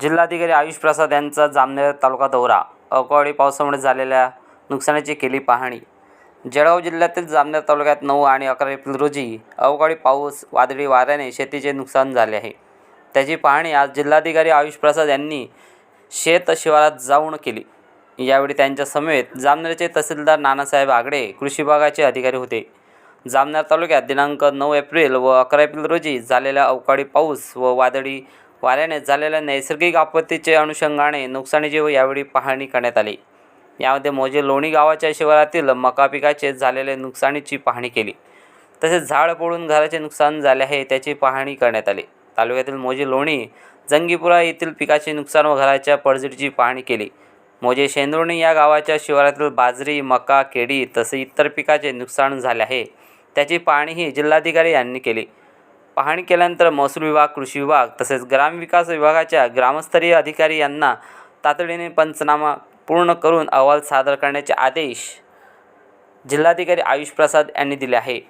जिल्हाधिकारी आयुष प्रसाद यांचा जामनेर तालुका दौरा. अवकाळी पावसामुळे झालेल्या नुकसानाची केली पाहणी. जळगाव जिल्ह्यातील जामनेर तालुक्यात नऊ आणि अकरा एप्रिल रोजी अवकाळी पाऊस वादळी वाऱ्याने शेतीचे नुकसान झाले आहे. त्याची पाहणी आज जिल्हाधिकारी आयुष प्रसाद यांनी शेत शिवारात जाऊन केली. यावेळी त्यांच्या समेत जामनेरचे तहसीलदार नानासाहेब आगडे कृषी विभागाचे अधिकारी होते. जामनेर तालुक्यात दिनांक नऊ एप्रिल व अकरा एप्रिल रोजी झालेल्या अवकाळी पाऊस व वादळी वाऱ्याने झालेल्या नैसर्गिक आपत्तीचे अनुषंगाने नुकसानीची व यावेळी पाहणी करण्यात आली. यामध्ये मोजे लोणी गावाच्या शिवारातील मका पिकाचे झालेले नुकसानीची पाहणी केली. तसेच झाड पडून घराचे नुकसान झाले आहे त्याची पाहणी करण्यात आली. तालुक्यातील मोजे लोणी जंगीपुरा येथील पिकाचे नुकसान व घराच्या पडझडीची पाहणी केली. मोजे शेंदुर्णी या गावाच्या शिवारातील बाजरी मका केळी तसे इतर पिकाचे नुकसान झाले आहे त्याची पाहणीही जिल्हाधिकारी यांनी केली. पाहणी केल्यानंतर महसूल विभाग कृषी विभाग तसेच ग्रामविकास विभागाच्या ग्रामस्तरीय अधिकारी यांना तातडीने पंचनामा पूर्ण करून अहवाल सादर करण्याचे आदेश जिल्हाधिकारी आयुष प्रसाद यांनी दिले आहे